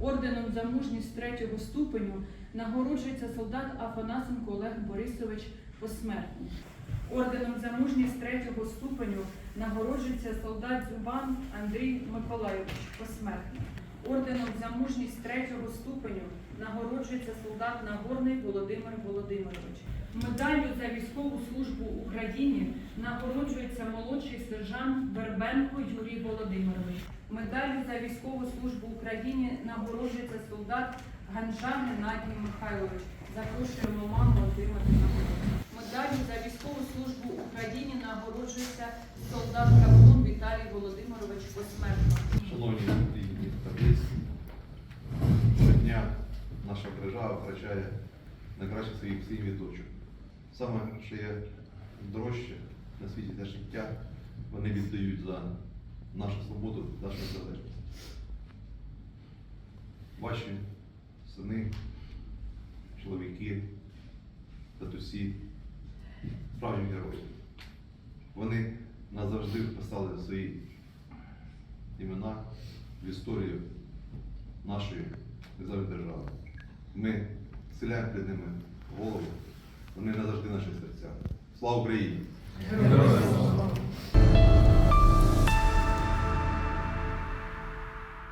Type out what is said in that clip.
Орденом за мужність третього ступеню нагороджується солдат Афанасенко Олег Борисович посмертно. Орденом за мужність третього ступеню нагороджується солдат Зубан Андрій Миколайович посмертно. Орденом за мужність третього ступеню нагороджується солдат Нагорний Володимир Володимирович. Медаллю за військову службу Україні нагороджується молодший сержант Вербенко Юрій Володимирович. Медаллю за військову службу Україні нагороджується солдат Ганжа Геннадій Михайлович. Запрошуємо маму отримати нагороду. Медаллю за військову службу Україні нагороджується солдат Кавун Віталій Володимирович посмертно. Шановні рідні таблиці, щодня наша держава втрачає найкраще своїх своїх відочок. Саме, що є дорожче на світі те життя, вони віддають за нашу свободу, нашу незалежність. Ваші сини, чоловіки, татусі, справжні герої. Вони назавжди вписали свої імена в історію нашої незалежної держави. Ми схиляємо перед ними голову, вони назавжди наші серця. Слава Україні!